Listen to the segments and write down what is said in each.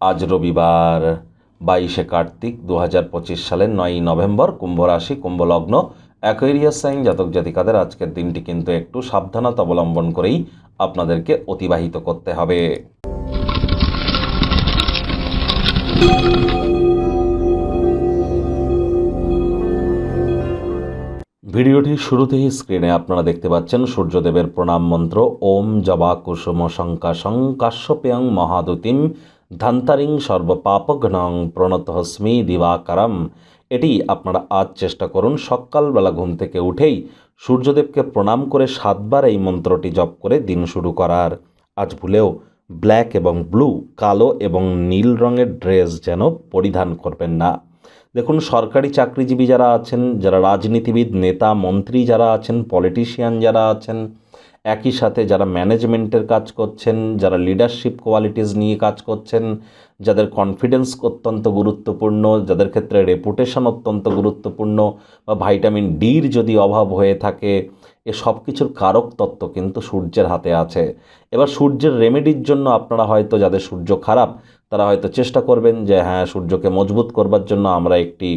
আজ রবিবার, বাইশে কার্তিক দু হাজার পঁচিশ সালের নয়ই নভেম্বর কুম্ভ রাশি কুম্ভ লগ্ন অ্যাকোয়ারিয়াস সাইন জাতক জাতিকাদের আজকের দিনটি কিন্তু একটু সাবধানতা অবলম্বন করেই আপনাদেরকে অতিবাহিত করতে হবে। ভিডিওটির শুরুতেই স্ক্রিনে আপনারা দেখতে পাচ্ছেন সূর্যদেবের প্রণাম মন্ত্র, ওম জবা কুসুম শঙ্কাশং কাশ্যপেয়ং মহাদুতিম ধান্তারিং সর্বপাপঘ্নং প্রণতহস্মি দিবাকারম। এটি আপনারা আজ চেষ্টা করুন, সকালবেলা ঘুম থেকে উঠেই সূর্যদেবকে প্রণাম করে সাতবার এই মন্ত্রটি জপ করে দিন শুরু করার। আজ ভুলেও ব্ল্যাক এবং ব্লু, কালো এবং নীল রঙের ড্রেস যেন পরিধান করবেন না। দেখুন, সরকারি চাকরিজীবী যারা আছেন, যারা রাজনীতিবিদ, নেতা, মন্ত্রী যারা আছেন, পলিটিশিয়ান যারা আছেন একই সাথে যারা ম্যানেজমেন্টের কাজ করছেন, যারা লিডারশিপ কোয়ালিটিস নিয়ে কাজ করছেন, যাদের কনফিডেন্স অত্যন্ত গুরুত্বপূর্ণ, যাদের ক্ষেত্রে রেপুটেশন অত্যন্ত গুরুত্বপূর্ণ বা ভাইটামিন ডির যদি অভাব হয়ে থাকে, এ সব কিছুর কারক তত্ত্ব কিন্তু সূর্যের হাতে আছে। এবার সূর্যের রেমেডির জন্য আপনারা হয়তো, যাদের সূর্য খারাপ, তারা হয়তো চেষ্টা করবেন যে হ্যাঁ সূর্যকে মজবুত করবার জন্য আমরা একটি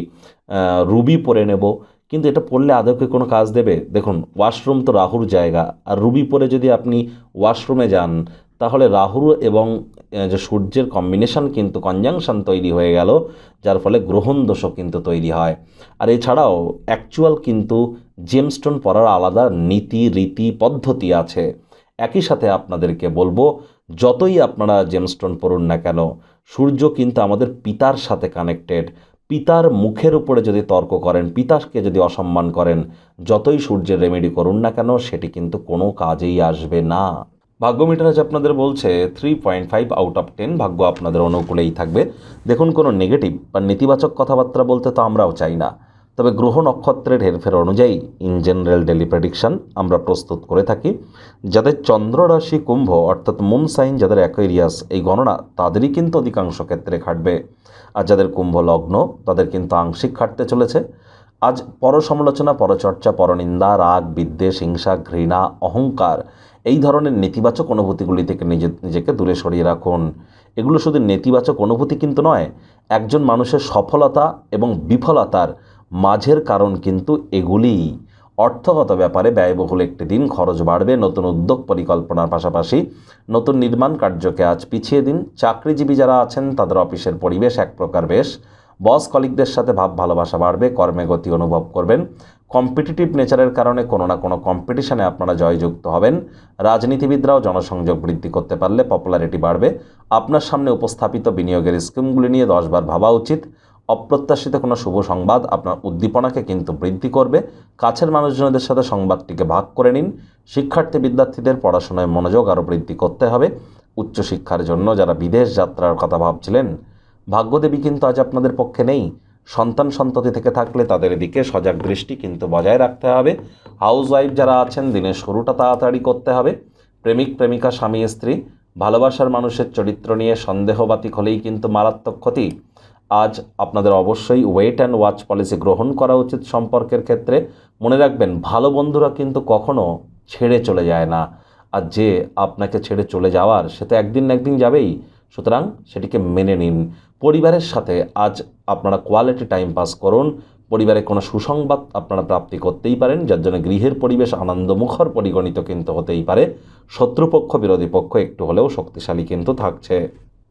রুবি পরে নেব। কিন্তু এটা পড়লে আদৌকে কোনো কাজ দেবে? দেখুন ওয়াশরুম তো রাহুর জায়গা। আর রুবি পরে যদি আপনি ওয়াশরুমে যান, তাহলে রাহুর এবং যে সূর্যের কম্বিনেশন কিন্তু কনজাংশন তৈরি হয়ে গেল, যার ফলে গ্রহণ দোষও কিন্তু তৈরি হয়। আর এছাড়াও অ্যাকচুয়াল কিন্তু জেমস্টোন পরার আলাদা নীতি, রীতি, পদ্ধতি আছে। একই সাথে আপনাদেরকে বলব, যতই আপনারা জেমস্টোন পড়ুন না কেন, সূর্য কিন্তু আমাদের পিতার সাথে কানেক্টেড পিতার মুখের উপরে যদি তর্ক করেন, পিতাকে যদি অসম্মান করেন, যতই সূর্যের রেমেডি করুন না কেন, সেটি কিন্তু কোনো কাজেই আসবে না। ভাগ্য মিটার আজ আপনাদের বলছে three point five out of ten ভাগ্য আপনাদের অনুকূলেই থাকবে। দেখুন কোনো নেগেটিভ বা নেতিবাচক কথাবার্তা বলতে তো আমরাও চাই না। তবে গ্রহ নক্ষত্রের হেরফের অনুযায়ী ইন জেনারেল ডেলি প্রেডিকশন আমরা প্রস্তুত করে থাকি, যাদের চন্দ্র রাশি কুম্ভ অর্থাৎ মুন সাইন যাদের অ্যাকোয়ারিয়াস এই গণনা তাদেরই কিন্তু অধিকাংশ ক্ষেত্রে খাটবে আর যাদের কুম্ভ লগ্ন, তাদের কিন্তু আংশিক খাটতে চলেছে। আজ পরসমালোচনা, পরচর্চা, পরনিন্দা, রাগ, বিদ্বেষ, হিংসা, ঘৃণা, অহংকার এই ধরনের নেতিবাচক অনুভূতিগুলি থেকে নিজে, নিজেকে দূরে সরিয়ে রাখুন। এগুলো শুধু নেতিবাচক অনুভূতি কিন্তু নয়, একজন মানুষের সফলতা এবং বিফলতার মাঝের কারণ কিন্তু এগুলিই। অর্থগত ব্যাপারে ব্যয়বহুল একটি দিন, খরচ বাড়বে, নতুন উদ্যোগ পরিকল্পনার পাশাপাশি নতুন নির্মাণ কার্যকে আজ পিছিয়ে দিন। চাকরিজীবী যারা আছেন, তাদের অফিসের পরিবেশ এক প্রকার বেশ। বস কলিগদের সাথে ভাব ভালোবাসা বাড়বে, কর্মে গতি অনুভব করবেন। কম্পিটিটিভ নেচারের কারণে কোনো না কোনো কম্পিটিশনে আপনারা জয়যুক্ত হবেন। রাজনীতিবিদরাও জনসংযোগ বৃদ্ধি করতে পারলে পপুলারিটি বাড়বে। আপনার সামনে উপস্থাপিত বিনিয়োগের স্কিমগুলি নিয়ে দশবার ভাবা উচিত। অপ্রত্যাশিত কোনো শুভ সংবাদ আপনার উদ্দীপনাকে কিন্তু বৃদ্ধি করবে। কাছের মানুষজনদের সাথে সংবাদটিকে ভাগ করে নিন। শিক্ষার্থী বিদ্যার্থীদের পড়াশোনায় মনোযোগ আরও বৃদ্ধি করতে হবে। উচ্চশিক্ষার জন্য যারা বিদেশ যাত্রার কথা ভাবছিলেন, ভাগ্যদেবী কিন্তু আজ আপনাদের পক্ষে নেই। সন্তান সন্ততি থেকে থাকলে তাদের দিকে সজাগ দৃষ্টি কিন্তু বজায় রাখতে হবে। হাউস ওয়াইফ যারা আছেন, দিনের শুরুটা তাড়াতাড়ি করতে হবে। প্রেমিক, প্রেমিকা, স্বামী, স্ত্রী, ভালোবাসার মানুষের চরিত্র নিয়ে সন্দেহবাতিক হলেই কিন্তু মারাত্মক ক্ষতি। আজ আপনাদের অবশ্যই ওয়েট অ্যান্ড ওয়াচ পলিসি গ্রহণ করা উচিত সম্পর্কের ক্ষেত্রে। মনে রাখবেন, ভালো বন্ধুরা কিন্তু কখনো ছেড়ে চলে যায় না। আর যে আপনাকে ছেড়ে চলে যাওয়ার, সে তো একদিন না একদিন যাবেই। সুতরাং সেটিকে মেনে নিন। পরিবারের সাথে আজ আপনারা কোয়ালিটি টাইম পাস করুন। পরিবারে কোনো সুসংবাদ আপনারা প্রাপ্তি করতেই পারেন, যার জন্য গৃহের পরিবেশ আনন্দমুখর পরিগণিত কিন্তু হতেই পারে। শত্রুপক্ষ, বিরোধী পক্ষ একটু হলেও শক্তিশালী কিন্তু থাকছে।